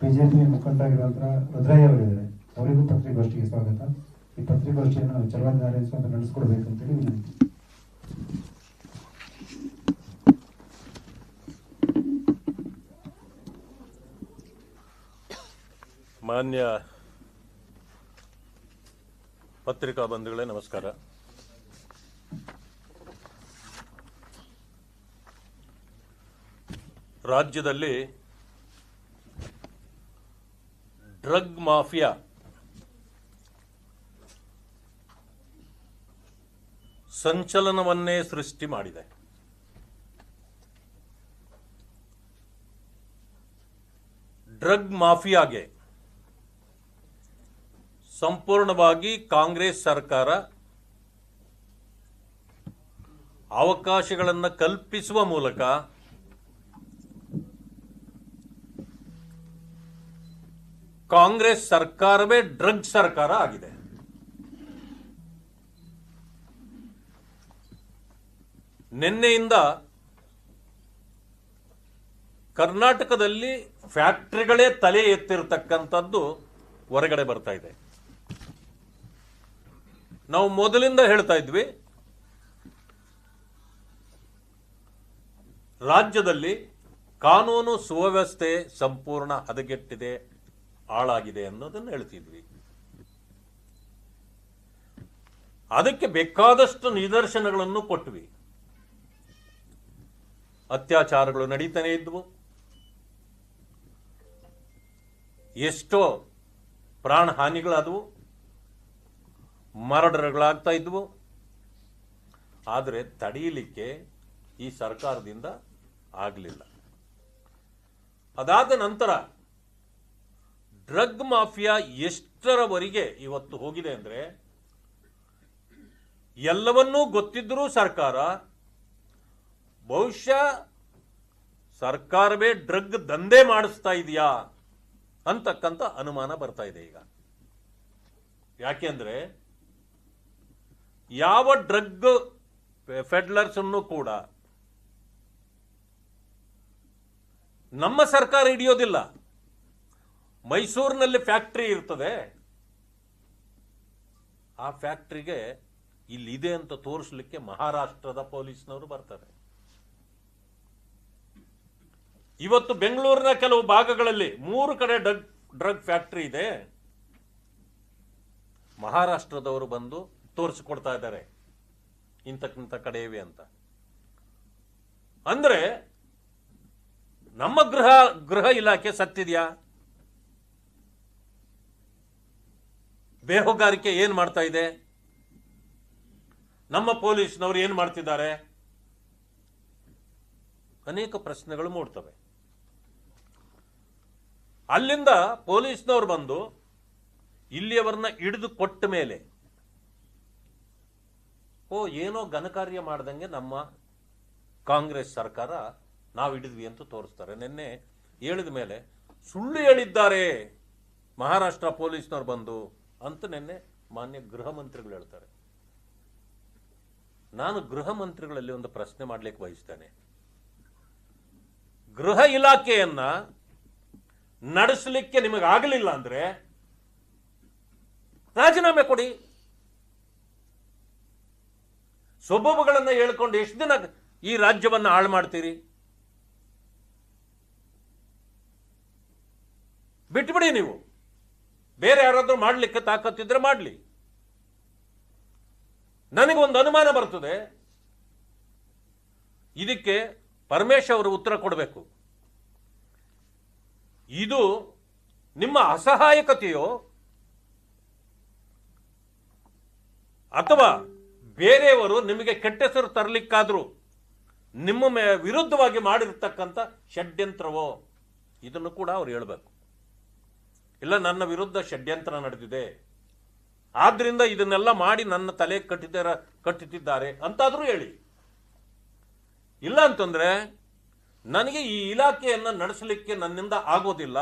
BJP ಮುಖಂಡರಾಗಿರುವಂತಹ Rudrayya ಅವರಿದ್ದಾರೆ. ಅವರಿಗೂ ಪತ್ರಿಕಾಗೋಷ್ಠಿಗೆ ಸ್ವಾಗತ. ಈ ಪತ್ರಿಕಾಗೋಷ್ಠಿಯನ್ನು ನಾರಾಯಣ ಸ್ವಾಮಿ ನಡೆಸ್ಕೊಡ್ಬೇಕಂತೇಳಿ ವಿನಂತಿ. ಮಾನ್ಯ ಪತ್ರಿಕಾ ಬಂಧುಗಳೇ, ನಮಸ್ಕಾರ. ರಾಜ್ಯದಲ್ಲಿ ಡ್ರಗ್ ಮಾಫಿಯಾ. ಸಂಚಲನವನ್ನೇ ಸೃಷ್ಟಿ ಮಾಡಿದೆ. ಡ್ರಗ್ ಮಾಫಿಯಾಗೆ ಸಂಪೂರ್ಣವಾಗಿ ಕಾಂಗ್ರೆಸ್ ಸರ್ಕಾರ ಅವಕಾಶಗಳನ್ನು ಕಲ್ಪಿಸುವ ಮೂಲಕ ಕಾಂಗ್ರೆಸ್ ಸರ್ಕಾರವೇ ಡ್ರಗ್ ಸರ್ಕಾರ ಆಗಿದೆ. ನಿನ್ನೆಯಿಂದ ಕರ್ನಾಟಕದಲ್ಲಿ ಫ್ಯಾಕ್ಟ್ರಿಗಳೇ ತಲೆ ಎತ್ತಿರತಕ್ಕಂಥದ್ದು ಹೊರಗಡೆ ಬರ್ತಾ ಇದೆ. ನಾವು ಮೊದಲಿಂದ ಹೇಳ್ತಾ ಇದ್ವಿ, ರಾಜ್ಯದಲ್ಲಿ ಕಾನೂನು ಸುವ್ಯವಸ್ಥೆ ಸಂಪೂರ್ಣ ಹದಗೆಟ್ಟಿದೆ. ಹಾಳಾಗಿದೆ ಅನ್ನೋದನ್ನು ಹೇಳ್ತಿದ್ವಿ. ಅದಕ್ಕೆ ಬೇಕಾದಷ್ಟು ನಿದರ್ಶನಗಳನ್ನು ಕೊಟ್ವಿ. ಅತ್ಯಾಚಾರಗಳು ನಡೀತಾನೆ ಇದ್ವು. ಎಷ್ಟೋ ಪ್ರಾಣ ಹಾನಿಗಳಾದವು ಮರಡರ್ಗಳಾಗ್ತಾ ಇದ್ವು. ಆದರೆ ತಡೆಯಲಿಕ್ಕೆ ಈ ಸರ್ಕಾರದಿಂದ ಆಗಲಿಲ್ಲ. ಅದಾದ ನಂತರ ಡ್ರಗ್ ಮಾಫಿಯಾ ಎಷ್ಟರವರೆಗೆ ಇವತ್ತು ಹೋಗಿದೆ ಅಂದರೆ, ಎಲ್ಲವನ್ನೂ ಗೊತ್ತಿದ್ದರೂ ಸರ್ಕಾರ, ಬಹುಶಃ ಸರ್ಕಾರವೇ ಡ್ರಗ್ ದಂಧೆ ಮಾಡಿಸ್ತಾ ಇದೆಯಾ ಅಂತಕ್ಕಂಥ ಅನುಮಾನ ಬರ್ತಾ ಇದೆ ಈಗ. ಯಾಕೆಂದ್ರೆ ಯಾವ ಡ್ರಗ್ ಫೆಡ್ಲರ್ಸನ್ನು ಕೂಡ ನಮ್ಮ ಸರ್ಕಾರ ಹಿಡಿಯೋದಿಲ್ಲ. ಮೈಸೂರಿನಲ್ಲಿ ಫ್ಯಾಕ್ಟರಿ ಇರ್ತದೆ. ಆ ಫ್ಯಾಕ್ಟ್ರಿಗೆ ಇಲ್ಲಿದೆ ಅಂತ ತೋರಿಸ್ಲಿಕ್ಕೆ ಮಹಾರಾಷ್ಟ್ರದ ಪೊಲೀಸ್ನವರು ಬರ್ತಾರೆ. ಇವತ್ತು ಬೆಂಗಳೂರಿನ ಕೆಲವು ಭಾಗಗಳಲ್ಲಿ ಮೂರು ಕಡೆ ಡ್ರಗ್ ಡ್ರಗ್ ಫ್ಯಾಕ್ಟರಿ ಇದೆ. ಮಹಾರಾಷ್ಟ್ರದವರು ಬಂದು ತೋರಿಸಿಕೊಡ್ತಾ ಇದ್ದಾರೆ. ಇಂತಕ್ಕಿಂತ ಕಡೆ ಇವೆ ಅಂತ. ಅಂದ್ರೆ ನಮ್ಮ ಗೃಹ ಗೃಹ ಇಲಾಖೆ ಸತ್ತಿದ್ಯಾ? ಬೇಹುಗಾರಿಕೆ ಏನು ಮಾಡ್ತಾ ಇದೆ? ನಮ್ಮ ಪೊಲೀಸ್ನವರು ಏನು ಮಾಡ್ತಿದ್ದಾರೆ? ಅನೇಕ ಪ್ರಶ್ನೆಗಳು ಮೂಡ್ತವೆ. ಅಲ್ಲಿಂದ ಪೊಲೀಸ್ನವ್ರು ಬಂದು ಇಲ್ಲಿಯವರನ್ನ ಹಿಡಿದು ಕೊಟ್ಟ ಮೇಲೆ, ಓ, ಏನೋ ಘನಕಾರ್ಯ ಮಾಡ್ದಂಗೆ ನಮ್ಮ ಕಾಂಗ್ರೆಸ್ ಸರ್ಕಾರ ನಾವು ಹಿಡಿದ್ವಿ ಅಂತ ತೋರಿಸ್ತಾರೆ. ನಿನ್ನೆ ಹೇಳಿದ ಮೇಲೆ ಸುಳ್ಳು ಹೇಳಿದ್ದಾರೆ ಮಹಾರಾಷ್ಟ್ರ ಪೊಲೀಸ್ನವ್ರು ಬಂದು. ಅಂತ ನಿನ್ನೆ ಮಾನ್ಯ ಗೃಹ ಮಂತ್ರಿಗಳು ಹೇಳ್ತಾರೆ. ನಾನು ಗೃಹ ಮಂತ್ರಿಗಳಲ್ಲಿ ಒಂದು ಪ್ರಶ್ನೆ ಮಾಡಲಿಕ್ಕೆ ಬಯಸ್ತೇನೆ. ಗೃಹ ಇಲಾಖೆಯನ್ನ ನಡೆಸಲಿಕ್ಕೆ ನಿಮಗೆ ಆಗಲಿಲ್ಲ ಅಂದ್ರೆ ರಾಜೀನಾಮೆ ಕೊಡಿ. ಸೊಬಬುಗಳನ್ನ ಹೇಳ್ಕೊಂಡು ಎಷ್ಟು ದಿನ ಈ ರಾಜ್ಯವನ್ನ ಹಾಳು ಮಾಡ್ತೀರಿ? ಬಿಟ್ಬಿಡಿ ನೀವು. ಬೇರೆ ಯಾರಾದರೂ ಮಾಡಲಿಕ್ಕೆ ತಾಕತ್ತಿದ್ರೆ ಮಾಡ್ಲಿ. ನನಗೊಂದು ಅನುಮಾನ ಬರ್ತದೆ. ಇದಕ್ಕೆ ಪರಮೇಶ್ ಅವರು ಉತ್ತರ ಕೊಡಬೇಕು. ಇದು ನಿಮ್ಮ ಅಸಹಾಯಕತೆಯೋ, ಅಥವಾ ಬೇರೆಯವರು ನಿಮಗೆ ಕೆಟ್ಟ ಹೆಸರು ತರಲಿಕ್ಕಾದರೂ ನಿಮ್ಮ ವಿರುದ್ಧವಾಗಿ ಮಾಡಿರ್ತಕ್ಕಂಥ ಷಡ್ಯಂತ್ರವೋ, ಇದನ್ನು ಕೂಡ ಅವ್ರು ಹೇಳಬೇಕು. ಇಲ್ಲ, ನನ್ನ ವಿರುದ್ಧ ಷಡ್ಯಂತ್ರ ನಡೆದಿದೆ. ಆದ್ರಿಂದ ಇದನ್ನೆಲ್ಲ ಮಾಡಿ ನನ್ನ ತಲೆ ಕಟ್ಟಿದ್ದಾರ ಕಟ್ಟುತ್ತಿದ್ದಾರೆ ಅಂತಾದ್ರೂ ಹೇಳಿ. ಇಲ್ಲ ಅಂತಂದ್ರೆ ನನಗೆ ಈ ಇಲಾಖೆಯನ್ನ ನಡೆಸಲಿಕ್ಕೆ ನನ್ನಿಂದ ಆಗೋದಿಲ್ಲ.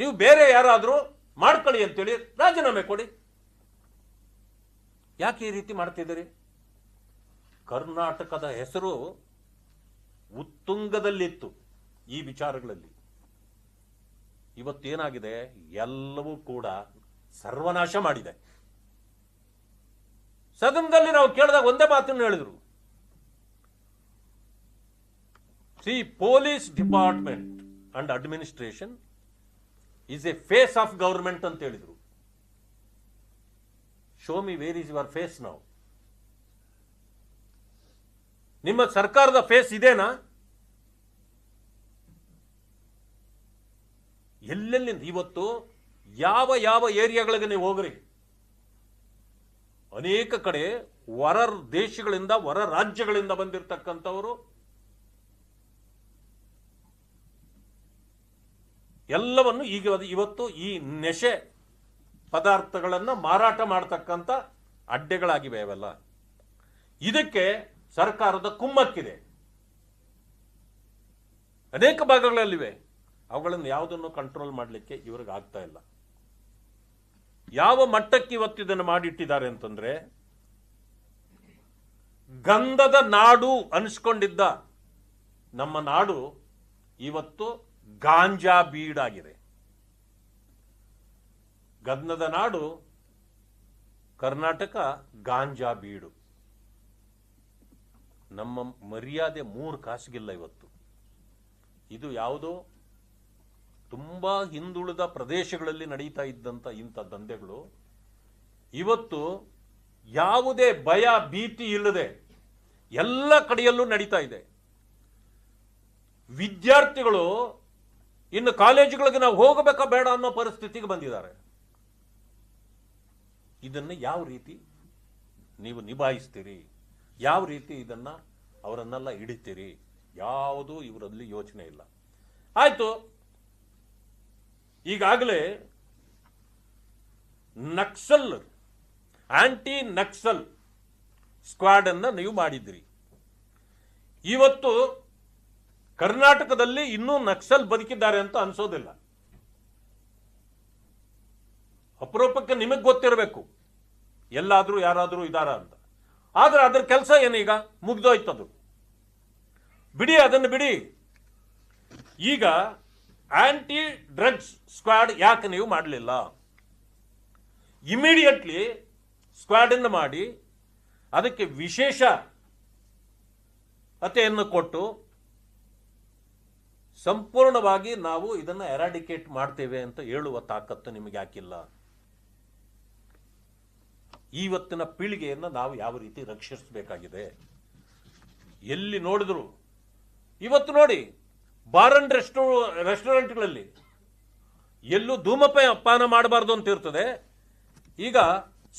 ನೀವು ಬೇರೆ ಯಾರಾದರೂ ಮಾಡ್ಕೊಳ್ಳಿ ಅಂತೇಳಿ ರಾಜೀನಾಮೆ ಕೊಡಿ. ಯಾಕೆ ಈ ರೀತಿ ಮಾಡ್ತಿದ್ದೀರಿ ಕರ್ನಾಟಕದ ಹೆಸರು ಉತ್ತುಂಗದಲ್ಲಿತ್ತು ಈ ವಿಚಾರಗಳಲ್ಲಿ. ಇವತ್ತೇನಾಗಿದೆ? ಎಲ್ಲವೂ ಕೂಡ ಸರ್ವನಾಶ ಮಾಡಿದೆ. ಸದನದಲ್ಲಿ ನಾವು ಕೇಳಿದಾಗ ಒಂದೇ ಮಾತನ್ನು ಹೇಳಿದರು. See police department and administration is a face of government ಅಂತ ಹೇಳಿದರು. Show me where is your face ನಾವು ನಿಮ್ಮ ಸರ್ಕಾರದ ಫೇಸ್ ಇದೇನಾ? ಎಲ್ಲೆಲ್ಲಿಂದ ಇವತ್ತು ಯಾವ ಯಾವ ಏರಿಯಾಗಳಿಗೆ ನೀವು ಹೋಗ್ರಿ? ಅನೇಕ ಕಡೆ ಹೊರ ದೇಶಗಳಿಂದ, ಹೊರ ರಾಜ್ಯಗಳಿಂದ ಬಂದಿರತಕ್ಕಂಥವರು ಎಲ್ಲವನ್ನು ಈಗ ಇವತ್ತು ಈ ನೆಶೆ ಪದಾರ್ಥಗಳನ್ನು ಮಾರಾಟ ಮಾಡತಕ್ಕಂಥ ಅಡ್ಡೆಗಳಾಗಿವೆ ಅವೆಲ್ಲ. ಇದಕ್ಕೆ ಸರ್ಕಾರದ ಕುಮ್ಮಕ್ಕಿದೆ. ಅನೇಕ ಭಾಗಗಳಲ್ಲಿವೆ. ಅವುಗಳನ್ನು ಯಾವುದನ್ನು ಕಂಟ್ರೋಲ್ ಮಾಡಲಿಕ್ಕೆ ಇವ್ರಿಗೆ ಆಗ್ತಾ ಇಲ್ಲ. ಯಾವ ಮಟ್ಟಕ್ಕೆ ಇವತ್ತು ಇದನ್ನು ಮಾಡಿಟ್ಟಿದ್ದಾರೆ ಅಂತಂದ್ರೆ, ಗಂಧದ ನಾಡು ಅನಿಸ್ಕೊಂಡಿದ್ದ ನಮ್ಮ ನಾಡು ಇವತ್ತು ಗಾಂಜಾ ಬೀಡಾಗಿದೆ ಗಂಧದ ನಾಡು ಕರ್ನಾಟಕ ಗಾಂಜಾ ಬೀಡು. ನಮ್ಮ ಮರ್ಯಾದೆ ಮೂರು ಕಾಸಿಗಿಲ್ಲ ಇವತ್ತು. ಇದು ಯಾವುದೋ ತುಂಬಾ ಹಿಂದುಳಿದ ಪ್ರದೇಶಗಳಲ್ಲಿ ನಡೀತಾ ಇದ್ದಂಥ ಇಂಥ ದಂಧೆಗಳು, ಇವತ್ತು ಯಾವುದೇ ಭಯ, ಭೀತಿ ಇಲ್ಲದೆ ಎಲ್ಲ ಕಡೆಯಲ್ಲೂ ನಡೀತಾ ಇದೆ. ವಿದ್ಯಾರ್ಥಿಗಳು ಇನ್ನು ಕಾಲೇಜುಗಳಿಗೆ ನಾವು ಹೋಗಬೇಕಾ ಬೇಡ ಅನ್ನೋ ಪರಿಸ್ಥಿತಿಗೆ ಬಂದಿದ್ದಾರೆ. ಇದನ್ನು ಯಾವ ರೀತಿ ನೀವು ನಿಭಾಯಿಸ್ತೀರಿ? ಯಾವ ರೀತಿ ಇದನ್ನ ಅವರನ್ನೆಲ್ಲ ಹಿಡಿತೀರಿ? ಯಾವುದೂ ಇವರಲ್ಲಿ ಯೋಚನೆ ಇಲ್ಲ. ಆಯ್ತು ಈಗಾಗಲೇ ನಕ್ಸಲ್ ಆಂಟಿ ನಕ್ಸಲ್ ಸ್ಕ್ವಾಡ್ ಅನ್ನು ನೀವು ಮಾಡಿದ್ರಿ ಇವತ್ತು ಕರ್ನಾಟಕದಲ್ಲಿ ಇನ್ನೂ ನಕ್ಸಲ್ ಬದುಕಿದ್ದಾರೆ ಅಂತ ಅನ್ಸೋದಿಲ್ಲ. ಅಪರೂಪಕ್ಕೆ ನಿಮಗೆ ಗೊತ್ತಿರಬೇಕು. ಎಲ್ಲಾದ್ರೂ ಯಾರಾದ್ರೂ ಇದ್ದಾರ ಅಂತ. ಆದ್ರೆ ಅದರ ಕೆಲಸ ಏನೀಗ? ಮುಗ್ದೋಯ್ತದು. ಬಿಡಿ, ಅದನ್ನು ಬಿಡಿ. ಈಗ ಆಂಟಿ ಡ್ರಗ್ಸ್ ಸ್ಕ್ವಾಡ್ ಯಾಕೆ ನೀವು ಮಾಡಲಿಲ್ಲ? ಇಮಿಡಿಯೇಟ್ಲಿ ಸ್ಕ್ವಾಡಿಂದ ಅನ್ನು ಮಾಡಿ ಅದಕ್ಕೆ ವಿಶೇಷ ಅತೆಯನ್ನು ಕೊಟ್ಟು ಸಂಪೂರ್ಣವಾಗಿ ನಾವು ಇದನ್ನು ಎರಾಡಿಕೇಟ್ ಮಾಡ್ತೇವೆ ಅಂತ ಹೇಳುವ ತಾಕತ್ತು ನಿಮಗೆ ಯಾಕಿಲ್ಲ? ಇವತ್ತಿನ ಪೀಳಿಗೆಯನ್ನು ನಾವು ಯಾವ ರೀತಿ ರಕ್ಷಿಸಬೇಕಾಗಿದೆ? ಎಲ್ಲಿ ನೋಡಿದ್ರು? ಇವತ್ತು ನೋಡಿ ಬಾರ್ ಅಂಡ್ ರೆಸ್ಟೋ, ರೆಸ್ಟೋರೆಂಟ್ಗಳಲ್ಲಿ ಎಲ್ಲೂ ಧೂಮಪಾನ ಪಾನ ಮಾಡಬಾರ್ದು ಅಂತ ಇರ್ತದೆ. ಈಗ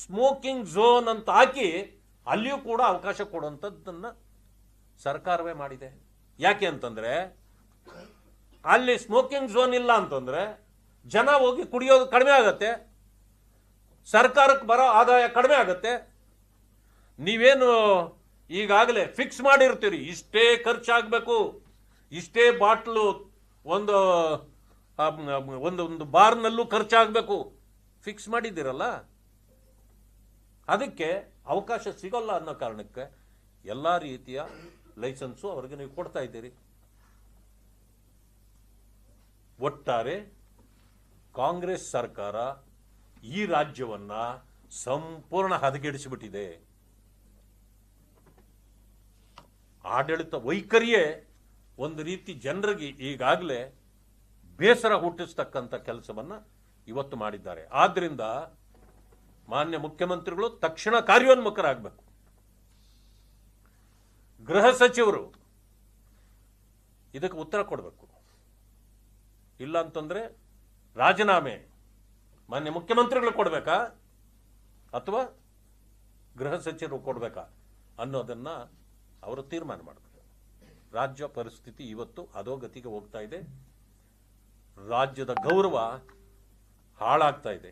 ಸ್ಮೋಕಿಂಗ್ ಝೋನ್ ಅಂತ ಹಾಕಿ ಅಲ್ಲಿಯೂ ಕೂಡ ಅವಕಾಶ ಕೊಡುವಂಥದ್ದನ್ನು ಸರ್ಕಾರವೇ ಮಾಡಿದೆ. ಯಾಕೆ ಅಂತಂದ್ರೆ ಅಲ್ಲಿ ಸ್ಮೋಕಿಂಗ್ ಝೋನ್ ಇಲ್ಲ ಅಂತಂದ್ರೆ ಜನ ಹೋಗಿ ಕುಡಿಯೋದು ಕಡಿಮೆ ಆಗತ್ತೆ, ಸರ್ಕಾರಕ್ಕೆ ಬರೋ ಆದಾಯ ಕಡಿಮೆ ಆಗತ್ತೆ. ನೀವೇನು ಈಗಾಗಲೇ ಫಿಕ್ಸ್ ಮಾಡಿರ್ತೀರಿ, ಇಷ್ಟೇ ಖರ್ಚಾಗಬೇಕು. ಇಷ್ಟೇ ಬಾಟ್ಲು ಒಂದು ಒಂದು ಒಂದು ಬಾರ್ನಲ್ಲೂ ಖರ್ಚಾಗಬೇಕು. ಫಿಕ್ಸ್ ಮಾಡಿದ್ದೀರಲ್ಲ? ಅದಕ್ಕೆ ಅವಕಾಶ ಸಿಗೋಲ್ಲ ಅನ್ನೋ ಕಾರಣಕ್ಕೆ ಎಲ್ಲ ರೀತಿಯ ಲೈಸೆನ್ಸು ಅವರಿಗೆ ನೀವು ಕೊಡ್ತಾ ಇದ್ದೀರಿ. ಒಟ್ಟಾರೆ ಕಾಂಗ್ರೆಸ್ ಸರ್ಕಾರ ಈ ರಾಜ್ಯವನ್ನ ಸಂಪೂರ್ಣ ಹದಗೆಡಿಸಿಬಿಟ್ಟಿದೆ. ಆಡಳಿತ ವೈಖರಿಯೇ ಒಂದು ರೀತಿ ಜನರಿಗೆ ಈಗಾಗಲೇ ಬೇಸರ ಹುಟ್ಟಿಸ್ತಕ್ಕಂಥ ಕೆಲಸವನ್ನು ಇವತ್ತು ಮಾಡಿದ್ದಾರೆ. ಆದ್ದರಿಂದ ಮಾನ್ಯ ಮುಖ್ಯಮಂತ್ರಿಗಳು ತಕ್ಷಣ ಕಾರ್ಯೋನ್ಮುಖರಾಗಬೇಕು. ಗೃಹ ಸಚಿವರು ಇದಕ್ಕೆ ಉತ್ತರ ಕೊಡಬೇಕು. ಇಲ್ಲ ಅಂತಂದ್ರೆ ರಾಜೀನಾಮೆ ಮಾನ್ಯ ಮುಖ್ಯಮಂತ್ರಿಗಳು ಕೊಡಬೇಕಾ? ಅಥವಾ ಗೃಹ ಸಚಿವರು ಕೊಡಬೇಕಾ ಅನ್ನೋದನ್ನ ಅವರು ತೀರ್ಮಾನ ಮಾಡಬೇಕು. ರಾಜ್ಯ ಪರಿಸ್ಥಿತಿ ಇವತ್ತು ಅಧೋಗತಿಗೆ ಹೋಗ್ತಾ ಇದೆ. ರಾಜ್ಯದ ಗೌರವ ಹಾಳಾಗ್ತಾ ಇದೆ.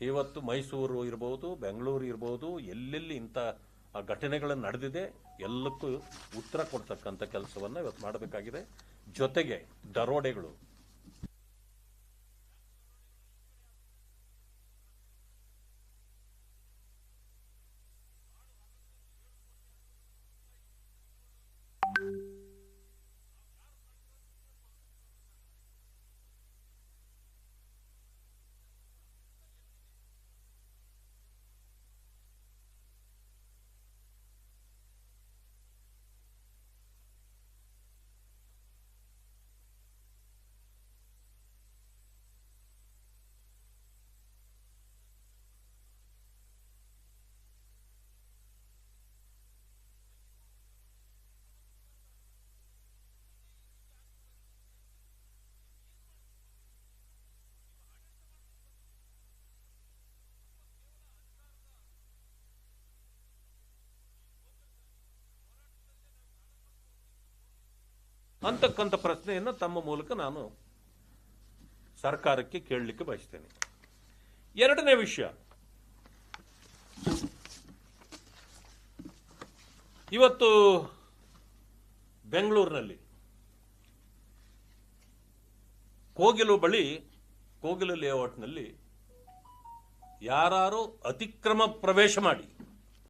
ಇವತ್ತು ಮೈಸೂರು ಇರ್ಬೋದು, ಬೆಂಗಳೂರು ಇರ್ಬೋದು, ಎಲ್ಲೆಲ್ಲಿ ಇಂಥ ಘಟನೆಗಳು ನಡೆದಿದೆ, ಎಲ್ಲಕ್ಕೂ ಉತ್ತರ ಕೊಡ್ತಕ್ಕಂಥ ಕೆಲಸವನ್ನು ಇವತ್ತು ಮಾಡಬೇಕಾಗಿದೆ. ಜೊತೆಗೆ ದರೋಡೆಗಳು ಅಂತಕ್ಕಂಥ ಪ್ರಶ್ನೆಯನ್ನು ತಮ್ಮ ಮೂಲಕ ನಾನು ಸರ್ಕಾರಕ್ಕೆ ಕೇಳಲಿಕ್ಕೆ ಬಯಸ್ತೇನೆ. ಎರಡನೇ ವಿಷಯ. ಇವತ್ತು ಬೆಂಗಳೂರಿನಲ್ಲಿ ಕೋಗಿಲು ಬಳಿ, ಕೋಗಿಲು ಲೇಔಟ್ನಲ್ಲಿ ಯಾರು ಅತಿಕ್ರಮ ಪ್ರವೇಶ ಮಾಡಿ.